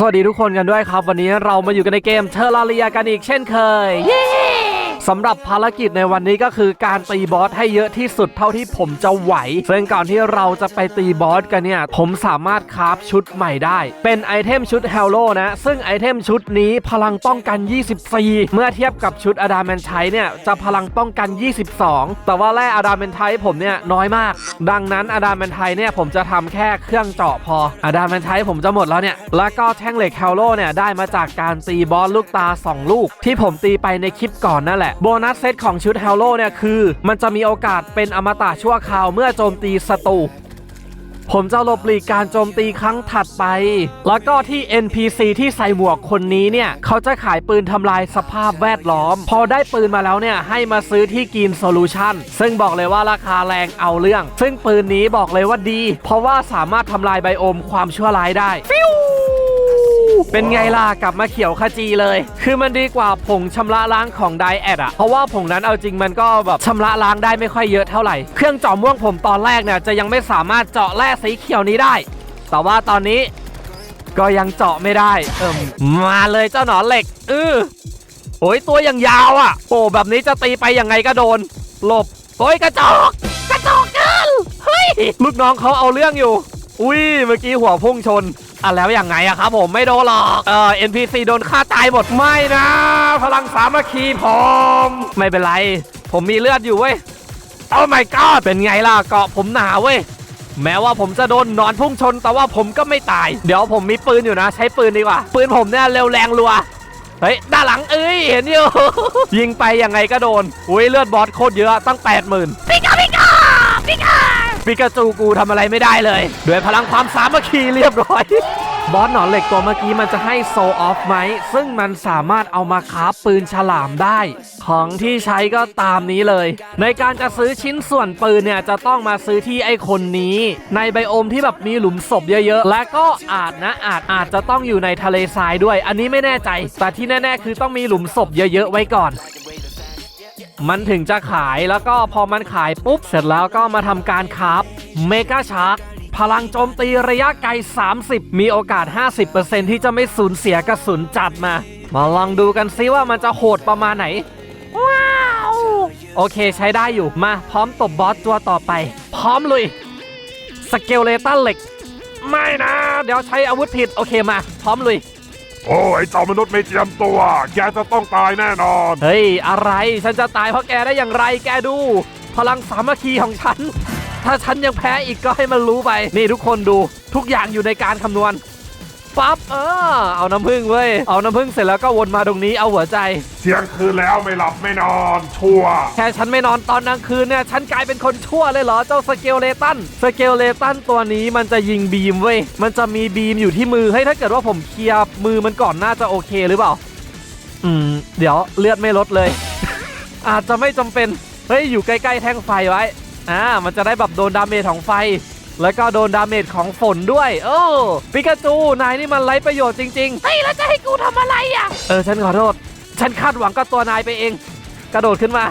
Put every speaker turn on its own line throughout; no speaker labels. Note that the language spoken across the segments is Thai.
สวัสดีทุกคนกันด้วยครับ วันนี้เรามาอยู่กันในเกมเทอร์ราเรียกันอีกเช่นเคย สำหรับภารกิจในวันนี้ก็คือการตีบอสให้เยอะที่สุดเท่าที่ผมจะไหว ซึ่งก่อนที่เราจะไปตีบอสกันเนี่ย ผมสามารถคราฟชุดใหม่ได้ เป็นไอเทมชุดเฮลโลนะ ซึ่งไอเทมชุดนี้พลังป้องกัน 24 เมื่อเทียบกับชุดอดาแมนไทเนี่ย จะพลังป้องกัน 22 แต่ว่าแร่อดาแมนไทผมเนี่ยน้อยมาก ดังนั้นอดาแมนไทเนี่ยผมจะทำแค่เครื่องเจาะพออดาแมนไทผมจะหมดแล้วเนี่ย แล้วก็แท่งเหล็กเฮลโลเนี่ยได้มาจากการตีบอสลูกตา 2 ลูก ที่ผมตีไปในคลิปก่อนนั่นแหละโบนัสเซตของชุดเฮลโลเนี่ยคือ มันจะมีโอกาสเป็นอมตะชั่วคราวเมื่อโจมตีศัตรูผมจะหลบหลีกการโจมตีครั้งถัดไป แล้วก็ที่ NPC ที่ใส่หมวกคนนี้เนี่ย เขาจะขายปืนทำลายสภาพแวดล้อม พอได้ปืนมาแล้วเนี่ย ให้มาซื้อที่กินโซลูชันซึ่งบอกเลยว่าราคาแรงเอาเรื่อง ซึ่งปืนนี้บอกเลยว่าดี เพราะว่าสามารถทำลายไบโอมความชั่วร้ายได้ เป็นไงล่ะกลับมาเขียวขจีเลย คือมันดีกว่าผงชำระล้างของไดแอดอะเพราะว่าผงนั้นเอาจริงมันก็แบบชำระล้างได้ไม่ค่อยเยอะเท่าไหร่ เครื่องเจาะม่วงผมตอนแรกเนี่ยจะยังไม่สามารถเจาะแร่สีเขียวนี้ได้ แต่ว่าตอนนี้ก็ยังเจาะไม่ได้ เอิ่มมาเลยเจ้าหนอนเหล็กเออโอ้ยตัวยังยาวอะโอ้แบบนี้จะตีไปยังไงก็โดน หลบโอ้ยกระจอกกระจอกเกินเฮ้ยลูกน้องเขาเอาเรื่องอยู่ อุ้ยเมื่อกี้หัวพุ่งชน อะแล้วยังไงอะครับผมไม่โดนหรอกเออ NPC โดนฆ่าตายหมดไม่นะ พลังสามัคคีผมไม่เป็นไร ผมมีเลือดอยู่เว้ยโอ้ my god เป็นไงล่ะเกาะผมหนาเว้ยแม้ว่าผมจะโดนหนอนพุ่งชน แต่ว่าผมก็ไม่ตาย เดี๋ยวผมมีปืนอยู่นะ ใช้ปืนดีกว่า ปืนผมเนี่ยเร็วแรงรัวเฮ้ยด้านหลังเอ้ยเห็นอยู่ ยิงไปยังไงก็โดนอุ้ยเลือดบอสโคตรเยอะตั้ง 80,000ปิกาปิกาปิกา ปิกาจูกูทำอะไรไม่ได้เลยด้วยพลังความสามัคคีเรียบร้อย บอสหนอนเหล็กตัวเมื่อกี้มันจะให้โซออฟไหม ซึ่งมันสามารถเอามาคราปืนฉลามได้ ของที่ใช้ก็ตามนี้เลย ในการจะซื้อชิ้นส่วนปืนเนี่ย จะต้องมาซื้อที่ไอ้คนนี้ ในไบโอมที่แบบมีหลุมศพเยอะๆ และก็อาจนะอาจอาจจะต้องอยู่ในทะเลทรายด้วย อันนี้ไม่แน่ใจ แต่ที่แน่ ๆ คือต้องมีหลุมศพเยอะๆไว้ก่อน มันถึงจะขายแล้วก็พอมันขายปุ๊บ เสร็จแล้วก็มาทำการคราฟเมกาชาร์กพลังโจมตีระยะไกล 30 มีโอกาส 50%ที่จะไม่สูญเสียกระสุนจัดมา มาลองดูกันซิว่ามันจะโหดประมาณไหน ว้าว โอเคใช้ได้อยู่มาพร้อมตบบอสตัวต่อไป พร้อมลุย สเกลเลตันเหล็ก ไม่นะ เดี๋ยวใช้อาวุธผิด โอเคมา พร้อมลุย
โอ้ยเจ้ามนุษย์ไม่เจียมตัว แกจะต้องตายแน่นอน
เฮ้ย อะไรฉันจะตายเพราะแกได้อย่างไรแกดู พลังสามัคคีของฉัน ถ้าฉันยังแพ้อีกก็ให้มันรู้ไป นี่ทุกคนดูทุกอย่างอยู่ในการคำนวณ ปั๊บเออเอาน้ำผึ้งเว้ยเอาน้ำผึ้งเสร็จแล้วก็วนมาตรงนี้เอาหัวใจ
เที่ยงคืนแล้วไม่หลับไม่นอนชั่ว
แค่ฉันไม่นอนตอนกลางคืนเนี่ยฉันกลายเป็นคนชั่วเลยเหรอเจ้าสเกลเลตันสเกลเลตันตัวนี้มันจะยิงบีมเว้ยมันจะมีบีมอยู่ที่มือเฮ้ยถ้าเกิดว่าผมเคลียร์มือมันก่อนน่าจะโอเคหรือเปล่า อืม เดี๋ยวเลือดไม่ลดเลย อาจจะไม่จำเป็นเฮ้ยอยู่ใกล้ๆแท่งไฟไว้อ่ามันจะได้แบบโดนดาเมจของไฟ แล้วก็โดนดาเมจของฝนด้วย โอ้ปิกาจูนายนี่มันไร้ประโยชน์จริงๆเฮ้ยแล้วจะให้กูทำอะไรอะ เออฉันขอโทษ ฉันคาดหวังกับตัวนายไปเอง กระโดดขึ้นมา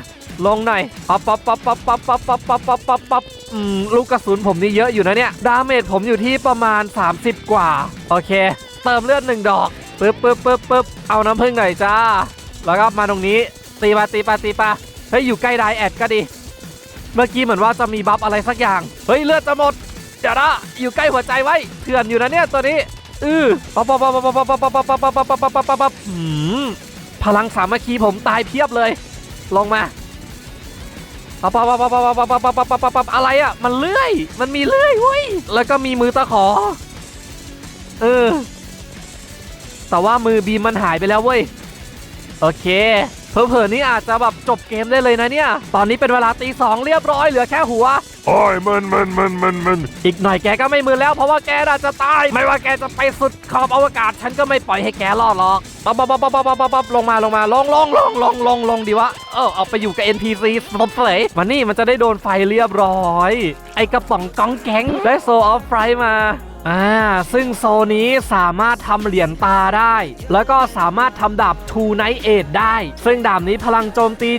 ลงหน่อยปั๊บปั๊บปั๊บปั๊บปั๊บปั๊บปั๊บปั๊บปั๊บปั๊บปั๊บอืมลูกกระสุนผมนี่เยอะอยู่นะเนี่ย ดาเมจผมอยู่ที่ประมาณ 30 กว่า โอเค เติมเลือดหนึ่งดอกปึ๊บปึ๊บปึ๊บปึ๊บเอาน้ำผึ้งหน่อยจ้า แล้วก็มาตรงนี้ตีปาตีปาตีปาเฮ้ยอยู่ใกล้ไดแอดก็ดี เมื่อกี้เหมือนว่าจะมีบัฟอะไรสักอย่าง เฮ้ยเลือดจะหมด เดี๋ยวนะอยู่ใกล้หัวใจไว้เถื่อนอยู่นะเนี่ยตัวนี้อือปั๊บปั๊บปั๊บปั๊บปั๊บปั๊บปั๊บปั๊บปั๊บปั๊บปั๊บปั๊บปั๊บพลังสามัคคีผมตายเพียบเลย ลงมาปั๊บปั๊บปั๊บปั๊บปั๊บปั๊บปั๊บปั๊บปั๊บปั๊บอะไรอะมันเลื่อย มันมีเลื่อยเว้ยแล้วก็มีมือตะขอ เออ แต่ว่ามือบีมมันหายไปแล้วเว้ย โอเค เผลอๆนี่อาจจะแบบจบเกมได้เลยนะเนี่ย ตอนนี้เป็นเวลาตีสองเรียบร้อยเหลือแค่หัว
โอ้ยมึนมึนมึนมึนมึน
อีกหน่อยแกก็ไม่มือแล้วเพราะว่าแกน่าจะตาย ไม่ว่าแกจะไปสุดขอบอวกาศ ฉันก็ไม่ปล่อยให้แกรอดหรอกปั๊บปั๊บปั๊บปั๊บปั๊บปั๊บปั๊บลงมาลงมาลงลงลงลงลงลงดีวะเออเอาไปอยู่กับ NPC สมเสยมานี่มันจะได้โดนไฟเรียบร้อย ไอกระป๋องกองแก๊งได้โซออฟไฟมา อ่าซึ่งโซนี้สามารถทำเหรียญตาได้ แล้วก็สามารถทำดาบ Two Night Age ได้ ซึ่งดาบนี้พลังโจมตี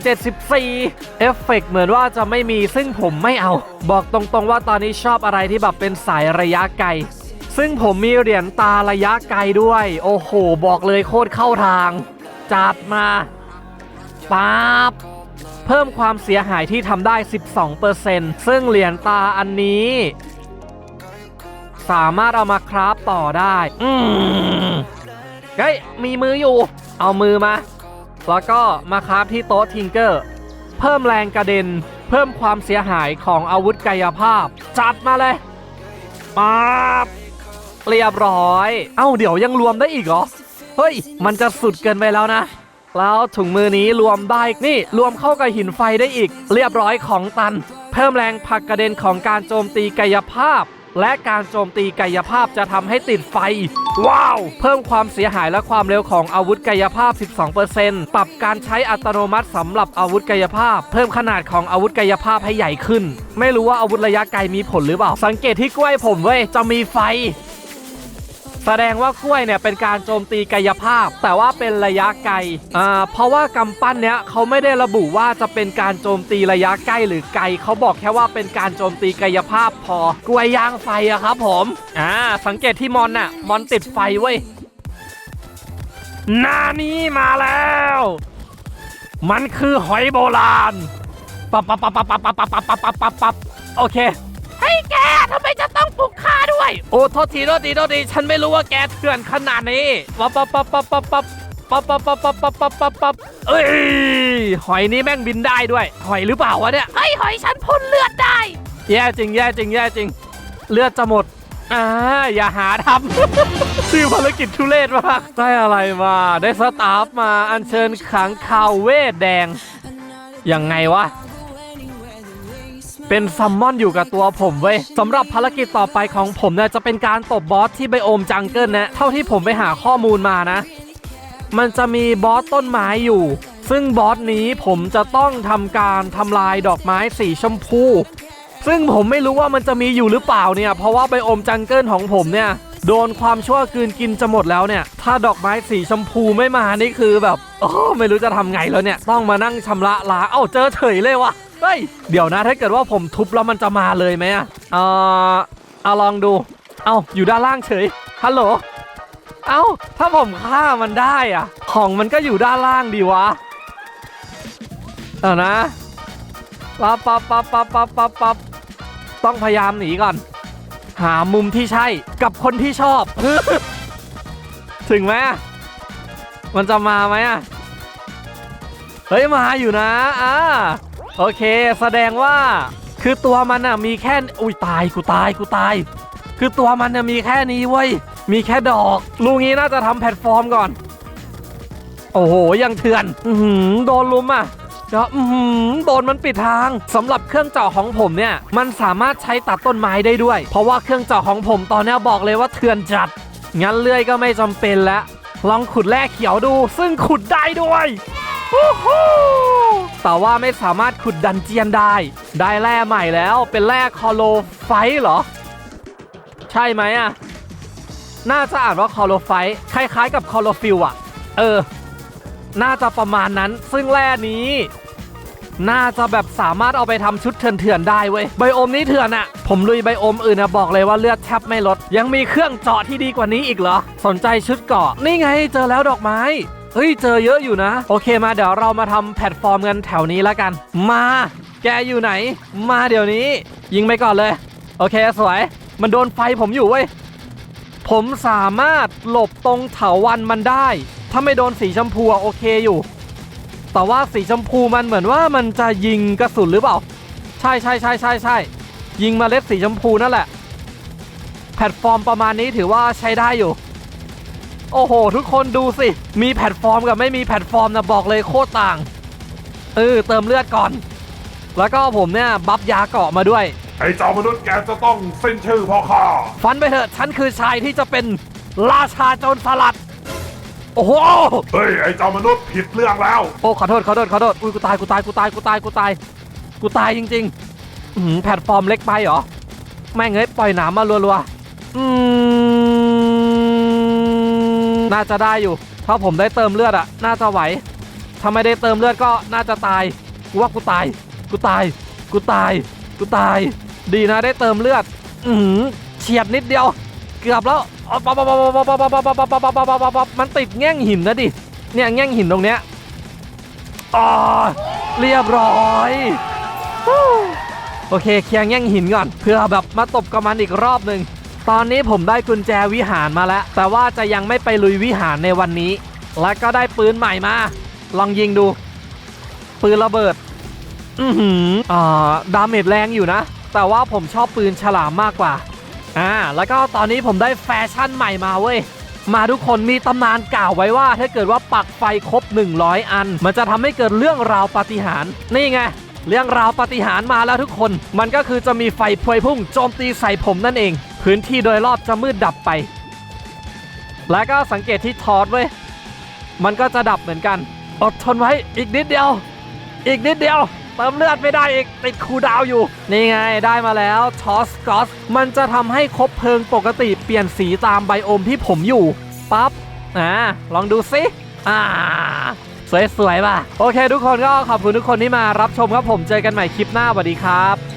74 เอฟเฟกต์เหมือนว่าจะไม่มีซึ่งผมไม่เอา บอกตรงๆว่าตอนนี้ชอบอะไรที่แบบเป็นสายระยะไกล ซึ่งผมมีเหรียญตาระยะไกลด้วย โอ้โห บอกเลยโคตรเข้าทาง จัดมาปั๊บเพิ่มความเสียหายที่ทำได้ 12%ซึ่งเหรียญตาอันนี้ สามารถเอามาคราฟต่อได้อืมเฮ้ยมีมืออยู่ เอามือมา แล้วก็มาคราฟที่โต๊ะทิงเกอร์ เพิ่มแรงกระเด็น เพิ่มความเสียหายของอาวุธกายภาพ จัดมาเลยปั๊บเรียบร้อย เอ้าเดี๋ยวยังรวมได้อีกเหรอ เฮ้ย มันจะสุดเกินไปแล้วนะ แล้วถุงมือนี้รวมได้ นี่รวมเข้ากับหินไฟได้อีก เรียบร้อยของตัน เพิ่มแรงผลักกระเด็นของการโจมตีกายภาพ และการโจมตีกายภาพจะทำให้ติดไฟ ว้าว เพิ่มความเสียหายและความเร็วของอาวุธกายภาพ 12%ปรับการใช้อัตโนมัติสำหรับอาวุธกายภาพ เพิ่มขนาดของอาวุธกายภาพให้ใหญ่ขึ้น ไม่รู้ว่าอาวุธระยะไกลมีผลหรือเปล่า สังเกตที่กล้วยผมเว้ยจะมีไฟ แสดงว่ากล้วยเนี่ยเป็นการโจมตีกายภาพ แต่ว่าเป็นระยะไกลอ่าเพราะว่ากำปั้นเนี้ยเขาไม่ได้ระบุว่าจะเป็นการโจมตีระยะใกล้หรือไกลเขาบอกแค่ว่าเป็นการโจมตีกายภาพพอกล้วยยางไฟอะครับผมอ่าสังเกตที่มอนน่ะมอนติดไฟเว้ยหนานี้มาแล้ว มันคือหอยโบราณปับปับปับปับปับปับปับปับปับปับปับโอเคเฮ้ยแกทำไมจะต้องปลุกข ด้วยโอ้โทษทีโทษทีโทษทีฉันไม่รู้ว่าแกเถื่อนขนาดนี้ปั๊บปั๊บปั๊บปั๊บปั๊บปั๊บปั๊บปั๊บปั๊บปั๊บปั๊บปั๊บปั๊บปั๊บเอ้ยหอยนี้แม่งบินได้ด้วย หอยหรือเปล่าวะเนี่ยเฮ้ยหอยฉันพ่นเลือดได้แย่จริงแย่จริงแย่จริง เลือดจะหมดอ่าอย่าหาทำชื่อภารกิจทุเรศมากได้อะไรมาได้สตาฟมาอัญเชิญขังข่าวเวทแดงยังไงวะ เป็นซัมมอนอยู่กับตัวผมเว้ยสำหรับภารกิจต่อไปของผมเนี่ยจะเป็นการตบบอสที่ไบโอมจังเกิลนะเท่าที่ผมไปหาข้อมูลมานะ มันจะมีบอสต้นไม้อยู่ ซึ่งบอสนี้ผมจะต้องทำการทำลายดอกไม้สีชมพู ซึ่งผมไม่รู้ว่ามันจะมีอยู่หรือเปล่าเนี่ย เพราะว่าไบโอมจังเกิลของผมเนี่ยโดนความชั่วกลืนกินจะหมดแล้วเนี่ย ถ้าดอกไม้สีชมพูไม่มานี่คือแบบโอ้ไม่รู้จะทำไงแล้วเนี่ย ต้องมานั่งชำระล้าเอ้าเจอเฉยเลยว่ะ เฮ้ยเดี๋ยวนะถ้าเกิดว่าผมทุบแล้วมันจะมาเลยไหมอะเอ่อเอาลองดู เอ้าอยู่ด้านล่างเฉยฮัลโหลเอ้าถ้าผมฆ่ามันได้อะ ของมันก็อยู่ด้านล่างดีวะเอานะปับปับปับปับปับปับปับต้องพยายามหนีก่อน หามุมที่ใช่กับคนที่ชอบ ถึงไหมมันจะมาไหมอะเฮ้ยมาอยู่นะอ่า โอเค แสดงว่าคือตัวมันอะมีแค่อุ้ยตายกูตายกูตาย คือตัวมันเนี่ยมีแค่นี้เว้ยมีแค่ดอกลุงนี้น่าจะทำแพลตฟอร์มก่อน โอ้โหยังเถื่อนอืโดนลุมอะเดี๋ยวอือหือโดนมันปิดทางสำหรับเครื่องเจาะของผมเนี่ย มันสามารถใช้ตัดต้นไม้ได้ด้วย เพราะว่าเครื่องเจาะของผมตอนนี้บอกเลยว่าเถื่อนจัด งั้นเลื่อยก็ไม่จำเป็นแล้วลองขุดแร่เขียวดู ซึ่งขุดได้ด้วยฮู้ แต่ว่าไม่สามารถขุดดันเจียนได้ ได้แร่ใหม่แล้วเป็นแร่คอโลไฟเหรอ ใช่ไหมอะ น่าจะอ่านว่าคอโลไฟคล้ายๆกับคอโลฟิลอะ เออ น่าจะประมาณนั้น ซึ่งแร่นี้ น่าจะแบบสามารถเอาไปทำชุดเถื่อนๆได้เว้ย ไบโอมนี้เถื่อนอะผมลุยไบโอมอื่นนะบอกเลยว่าเลือดแทบไม่ลด ยังมีเครื่องเจาะที่ดีกว่านี้อีกเหรอ สนใจชุดเกาะ นี่ไงเจอแล้วดอกไม้ เฮ้ยเจอเยอะอยู่นะ โอเคมาเดี๋ยวเรามาทำแพลตฟอร์มกันแถวนี้แล้วกัน มา แกอยู่ไหน มาเดี๋ยวนี้ ยิงไปก่อนเลย โอเคสวย มันโดนไฟผมอยู่เว้ยผมสามารถหลบตรงเถาวันมันได้ ถ้าไม่โดนสีชมพูโอเคอยู่ แต่ว่าสีชมพูมันเหมือนว่ามันจะยิงกระสุนหรือเปล่า ใช่ใช่ใช่ใช่ใช่ยิงเมาเล็ดสีชมพูนั่นแหละ แพลตฟอร์มประมาณนี้ถือว่าใช้ได้อยู่ โอ้โห ทุกคนดูสิ มีแพลตฟอร์มกับไม่มีแพลตฟอร์มนะบอกเลยโคตรต่าง เออเติมเลือดก่อน แล้วก็ผมเนี่ยบัฟยาเกาะมาด้วย
ไอ้เจ้ามนุษย์แกจะต้องสิ้นชื่อเพ่อข้า
ฟันไปเถอะฉันคือชายที่จะเป็นราชาโจรสลัด โอ้โห
เฮ้ย ไอ้เจ้ามนุษย์ผิดเรื่องแล้ว
โอ้ขอโทษขอโทษขอโทษอุ้ยกูตายกูตายกูตายกูตายกูตายกูตายจริงๆอื้อหือแพลตฟอร์มเล็กไปเหรอแม่งเอ้ยปล่อยหนามมารัวๆอืม น่าจะได้อยู่ ถ้าผมได้เติมเลือดอะน่าจะไหวถ้าไม่ได้เติมเลือดก็น่าจะตายกูว่ากูตาย กูตาย กูตาย กูตาย ดีนะได้เติมเลือด อืเฉียดนิดเดียว เกือบแล้วมันติดแง่งหินนะดิ เนี่ยแง่งหินตรงเนี้ยอ๋อเรียบร้อยโอเคเคียงแง่งหินก่อนเพื่อแบบมาตบกับมันอีกรอบหนึ่ง ตอนนี้ผมได้กุญแจวิหารมาแล้ว แต่ว่าจะยังไม่ไปลุยวิหารในวันนี้ และก็ได้ปืนใหม่มา ลองยิงดู ปืนระเบิด อือหืออ่าดาเมจแรงอยู่นะ แต่ว่าผมชอบปืนฉลามมากกว่า อ่า แล้วก็ตอนนี้ผมได้แฟชั่นใหม่มาเว้ย มาทุกคนมีตำนานกล่าวไว้ว่า ถ้าเกิดว่าปักไฟครบ 100 อัน มันจะทำให้เกิดเรื่องราวปาฏิหาริย์ นี่ไงเรื่องราวปาฏิหาริย์มาแล้วทุกคน มันก็คือจะมีไฟพวยพุ่งโจมตีใส่ผมนั่นเอง พื้นที่โดยรอบจะมืดดับไป และก็สังเกตที่ทอดเว้ย มันก็จะดับเหมือนกัน อดทนไว้อีกนิดเดียว อีกนิดเดียว เติมเลือดไม่ได้อีกติดคูดาวอยู่ นี่ไงได้มาแล้วทอสกอส มันจะทำให้คบเพลิงปกติเปลี่ยนสีตามไบโอมที่ผมอยู่ ปั๊บ อ่า ลองดูสิ อ่าสวยๆป่ะ โอเคทุกคนก็ขอบคุณทุกคนที่มารับชมครับผมเจอกันใหม่คลิปหน้าสวัสดีครับ